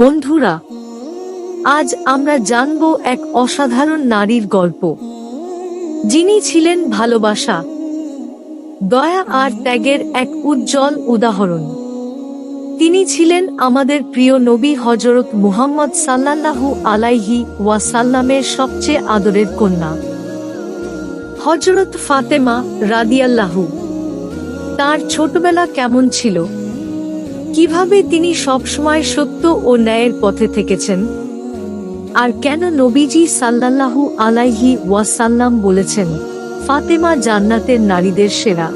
বন্ধুরা, আজ আমরা জানব এক অসাধারণ নারীর গল্প। যিনি ছিলেন ভালোবাসা, দয়া আর ত্যাগের এক উজ্জ্বল উদাহরণ। তিনি ছিলেন আমাদের প্রিয় নবী হজরত মুহাম্মদ সাল্লাল্লাহু আলাইহি ওয়াসাল্লামের সবচেয়ে আদরের কন্যা। হজরত ফাতেমা রাদিয়াল্লাহু, তার ছোটবেলা কেমন ছিল? কীভাবে তিনি সবসময় সত্য ও ন্যায়ের পথে থেকেছেন? আর কেন নবীজি সাল্লাল্লাহু আলাইহি ওয়াসাল্লাম বলেছেন, ফাতেমা জান্নাতের নারীদের সেরা।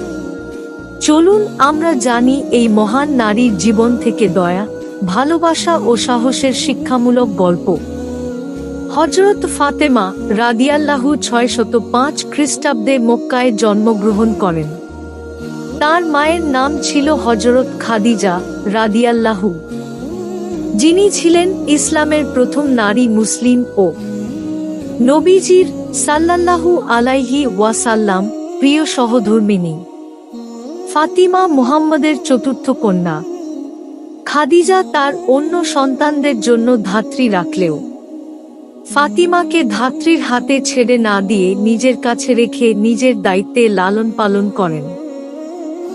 চলুন আমরা জানি এই মহান নারীর জীবন থেকে দয়া, ভালোবাসা ও সাহসের শিক্ষামূলক গল্প। হজরত ফাতেমা রাদিয়াল্লাহু ছয়শত পাঁচ খ্রিস্টাব্দে মক্কায় জন্মগ্রহণ করেন। তার মায়ের নাম ছিল হজরত খাদিজা রাদিয়াল্লাহু, যিনি ছিলেন ইসলামের প্রথম নারী মুসলিম ও নবীজির সাল্লাল্লাহু আলাইহি ওয়াসাল্লাম প্রিয় সহধর্মিনী। ফাতিমা মুহাম্মদের চতুর্থ কন্যা। খাদিজা তার অন্য সন্তানদের জন্য ধাত্রী রাখলেও ফাতিমাকে ধাত্রীর হাতে ছেড়ে না দিয়ে নিজের কাছে রেখে নিজের দায়িত্বে লালন পালন করেন।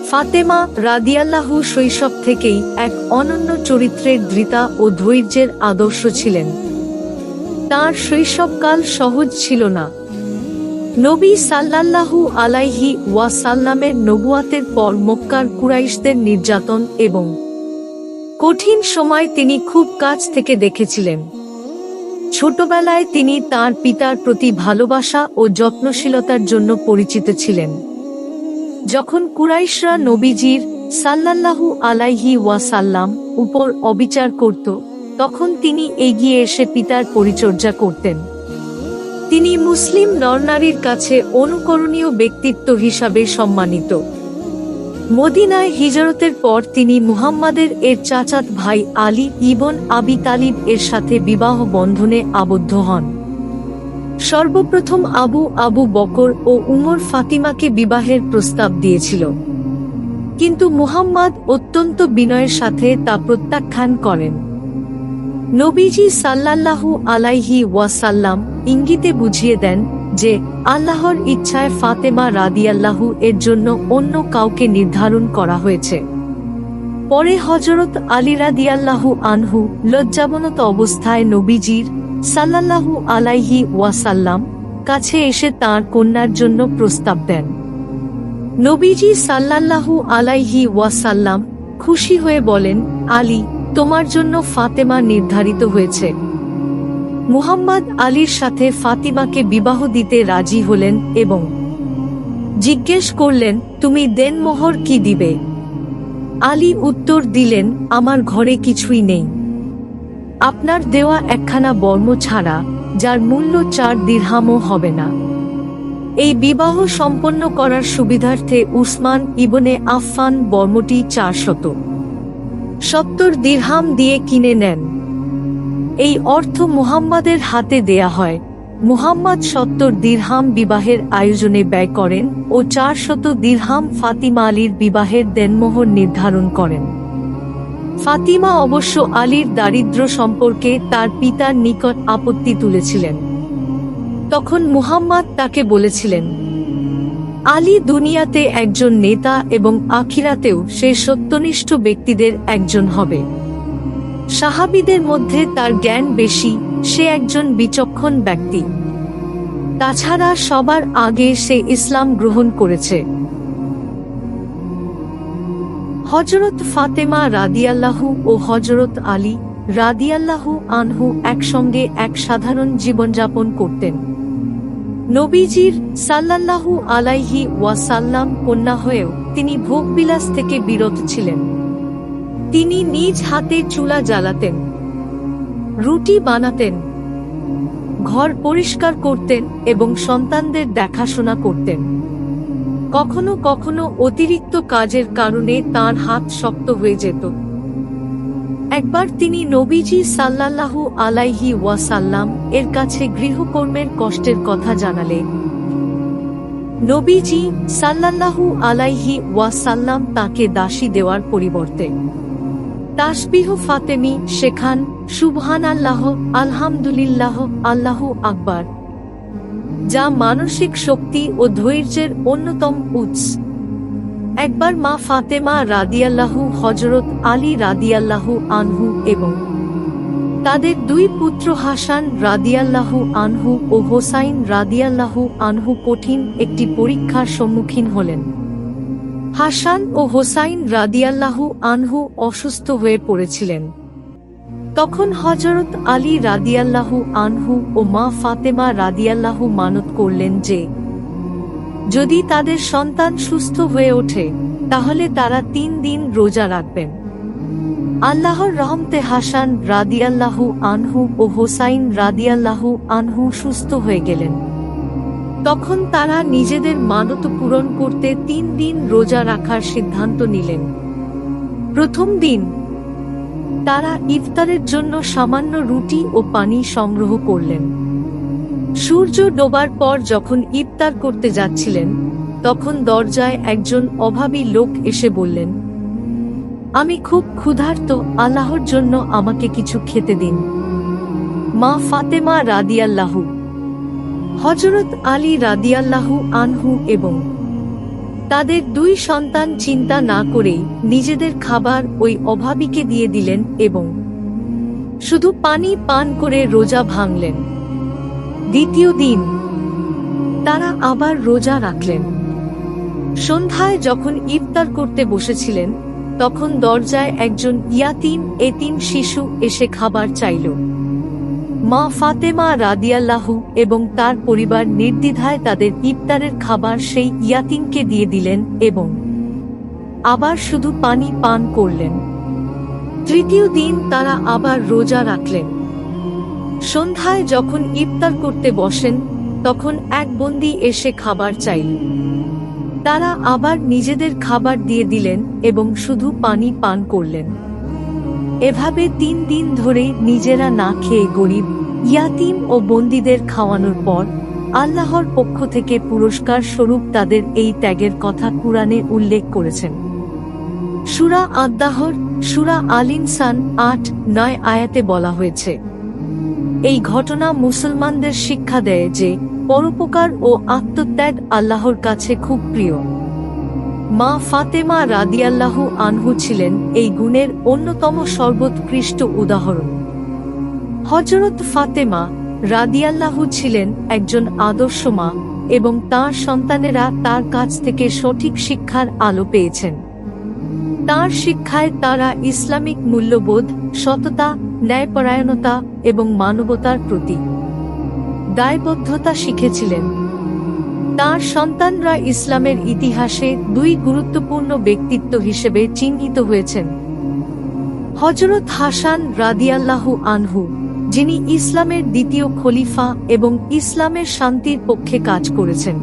ফাতেমা রাদিয়াল্লাহু শৈশব থেকেই এক অনন্য চরিত্রের ধৃতা ও ধৈর্যের আদর্শ ছিলেন। তার শৈশবকাল সহজ ছিল না। নবী সাল্লাল্লাহু আলাইহি ওয়াসাল্লামের নবুয়াতের পর মক্কার কুরাইশদের নির্যাতন এবং কঠিন সময় তিনি খুব কাছ থেকে দেখেছিলেন। ছোটবেলায় তিনি তার পিতার প্রতি ভালোবাসা ও যত্নশীলতার জন্য পরিচিত ছিলেন। যখন কুরাইশরা নবীজির সাল্লাল্লাহু আলাইহি ওয়াসাল্লাম উপর অবিচার করত, তখন তিনি এগিয়ে এসে পিতার পরিচর্যা করতেন। তিনি মুসলিম নরনারীর কাছে অনুকরণীয় ব্যক্তিত্ব হিসাবে সম্মানিত। মদিনায় হিজরতের পর তিনি মুহাম্মাদের এর চাচাত ভাই আলী ইবন আবি তালিব এর সাথে বিবাহ বন্ধনে আবদ্ধ হন। সর্বপ্রথম আবু আবু বকর ও উমর ফাতিমাকে বিবাহের প্রস্তাব দিয়েছিল। কিন্তু মুহাম্মদ অত্যন্ত বিনয়ের সাথে তা প্রত্যাখ্যান করেন। নবীজি সাল্লাল্লাহু আলাইহি ওয়াসাল্লাম ইঙ্গিতে বুঝিয়ে দেন যে, আল্লাহর ইচ্ছায় ফাতেমা রাদিয়াল্লাহু এর জন্য অন্য কাউকে নির্ধারণ করা হয়েছে। পরে হজরত আলী রাদিয়াল্লাহু আনহু লজ্জাবনত অবস্থায় নবীজির সাল্লাল্লাহু আলাইহি ওয়াসাল্লাম কাছে এসে তার কন্যার জন্য প্রস্তাব দেন। নবীজি সাল্লাল্লাহু আলাইহি ওয়াসাল্লাম খুশি হয়ে বলেন, আলী, তোমার জন্য ফাতেমা নির্ধারিত হয়েছে। মুহাম্মদ আলীর সাথে ফাতিমাকে বিবাহ দিতে রাজি হলেন এবং জিজ্ঞেস করলেন, তুমি দেনমোহর কি দিবে? আলী উত্তর দিলেন, আমার ঘরে কিছুই নেই। আপনার দেওয়া একখানা বর্ম ছাড়া যার মূল্য চার দীর্হামও হবে না। এই বিবাহ সম্পন্ন করার সুবিধার্থে উসমান ইবনে আফফান বর্মটি চারশত। সত্তর দীর্হাম দিয়ে কিনে নেন। এই অর্থ মুহাম্মাদের হাতে দেয়া হয়। মুহাম্মদ সত্তর দীর্হাম বিবাহের আয়োজনে ব্যয় করেন ও চারশত দীর্হাম ফাতিমা আলীর বিবাহের দেনমোহর নির্ধারণ করেন। ফাতিমা অবশ্য আলীর দারিদ্র সম্পর্কে তার পিতার নিকট আপত্তি তুলেছিলেন। তখন মুহাম্মদ তাকে বলেছিলেন, আলী দুনিয়াতে একজন নেতা এবং আখিরাতেও সে সত্যনিষ্ঠ ব্যক্তিদের একজন হবে। সাহাবিদের মধ্যে তার জ্ঞান বেশি, সে একজন বিচক্ষণ ব্যক্তি। তাছাড়া সবার আগে সে ইসলাম গ্রহণ করেছে। হজরত ফাতেমা রাদিয়াল্লাহু ও হজরত আলী রাদিয়াল্লাহু আনহু একসঙ্গে এক সাধারণ জীবনযাপন করতেন। নবীজির সাল্লাল্লাহু আলাইহি ওয়াসাল্লাম কন্যা হয়েও তিনি ভোগবিলাস থেকে বিরত ছিলেন। তিনি নিজ হাতে চুলা জ্বালাতেন, রুটি বানাতেন, ঘর পরিষ্কার করতেন এবং সন্তানদের দেখাশোনা করতেন। কখনো কখনো অতিরিক্ত কাজের কারণে তার হাত শক্ত হয়ে যেত। একবার তিনি নবীজি সাল্লাল্লাহু আলাইহি ওয়াসাল্লাম এর কাছে গৃহকর্মের কষ্টের কথা জানালে। নবীজি সাল্লাল্লাহু আলাইহি ওয়াসাল্লাম তাকে দাসী দেওয়ার পরিবর্তে তাসবিহ ফাতেমি শেখান সুবহান আল্লাহ আলহামদুলিল্লাহ, আল্লাহ আকবার। যা মানসিক শক্তি ও ধৈর্যের অন্যতম উৎস। একবার মা ফাতেমা রাদিয়াল্লাহু হজরত আলী রাদিয়াল্লাহু আনহু এবং তাদের দুই পুত্র হাসান রাদিয়াল্লাহু আনহু ও হোসাইন রাদিয়াল্লাহু আনহু কঠিন একটি পরীক্ষার সম্মুখীন হলেন। হাসান ও হোসাইন রাদিয়াল্লাহু আনহু অসুস্থ হয়ে পড়েছিলেন। তখন হজরত আলী রাদিয়াল্লাহু আনহু ও মা ফাতেমা রাদিয়াল্লাহু মানত করলেন যে, যদি তাদের সন্তান সুস্থ হয়ে ওঠে, তাহলে তারা তিন দিন রোজা রাখবেন। আল্লাহর রহমতে হাসান রাদিয়াল্লাহু আনহু ও হোসাইন রাদিয়াল্লাহু আনহু সুস্থ হয়ে গেলেন। তখন তারা নিজেদের মানত পূরণ করতে তিন দিন রোজা রাখার সিদ্ধান্ত নিলেন। প্রথম দিন তারা ইফতারের জন্য সামান্য রুটি ও পানি সংগ্রহ করলেন। সূর্য ডোবার পর যখন ইফতার করতে যাচ্ছিলেন, তখন দরজায় একজন অভাবী লোক এসে বললেন, আমি খুব ক্ষুধার্ত, আল্লাহর জন্য আমাকে কিছু খেতে দিন। মা ফাতেমা রাদিয়াল্লাহু হজরত আলী রাদিয়াল্লাহু আনহু এবং তাদের দুই সন্তান চিন্তা না করেই নিজেদের খাবার ওই অভাবীকে দিয়ে দিলেন এবং শুধু পানি পান করে রোজা ভাঙলেন। দ্বিতীয় দিন, তারা আবার রোজা রাখলেন। সন্ধ্যায় যখন ইফতার করতে বসেছিলেন, তখন দরজায় একজন ইয়াতিম এতিম শিশু এসে খাবার চাইল। মা ফাতেমা রাদিয়াল্লাহু এবং তার পরিবার নির্দ্বিধায় তাদের ইফতারের খাবার সেই ইয়াতিমকে দিয়ে দিলেন এবং আবার শুধু পানি পান করলেন। তৃতীয় দিন তারা আবার রোজা রাখলেন। সন্ধ্যায় যখন ইফতার করতে বসেন, তখন এক বন্দি এসে খাবার চাইল। তারা আবার নিজেদের খাবার দিয়ে দিলেন এবং শুধু পানি পান করলেন। এভাবে তিন দিন ধরে নিজেরা না খেয়ে গরিব, ইয়াতিম ও বন্দীদের খাওয়ানোর পর আল্লাহর পক্ষ থেকে পুরস্কার স্বরূপ তাদের এই ত্যাগের কথা কুরআনে উল্লেখ করেছেন। সুরা আদ্দাহর, সুরা আল ইনসান আট, নয় আয়াতে বলা হয়েছে, এই ঘটনা মুসলমানদের শিক্ষা দেয় যে পরোপকার ও আত্মত্যাগ আল্লাহর কাছে খুব প্রিয়। মা ফাতেমা রাদিয়াল্লাহু আনহু ছিলেন এই গুণের অন্যতম সর্বোৎকৃষ্ট উদাহরণ। হজরত ফাতেমা রাদিয়াল্লাহু ছিলেন একজন আদর্শ মা এবং তার সন্তানেরা তার কাছ থেকে সঠিক শিক্ষার আলো পেয়েছেন। তার শিক্ষায় তারা ইসলামিক মূল্যবোধ, সততা, ন্যায়পরায়ণতা এবং মানবতার প্রতি দায়বদ্ধতা শিখেছিলেন। তার সন্তানরা ইসলামের ইতিহাসে দুই গুরুত্বপূর্ণ ব্যক্তিত্ব হিসেবে চিহ্নিত হয়েছেন। হজরত হাসান রাদিয়াল্লাহু আনহু, যিনি ইসলামের দ্বিতীয় খলিফা এবং ইসলামের শান্তির পক্ষে কাজ করেছেন।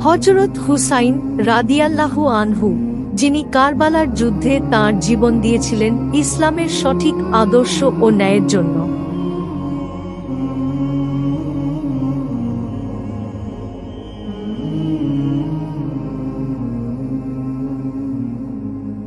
হজরত হুসাইন রাদিয়াল্লাহু আনহু, যিনি কারবালার যুদ্ধে তার জীবন দিয়েছিলেন ইসলামের সঠিক আদর্শ ও ন্যায়ের জন্য।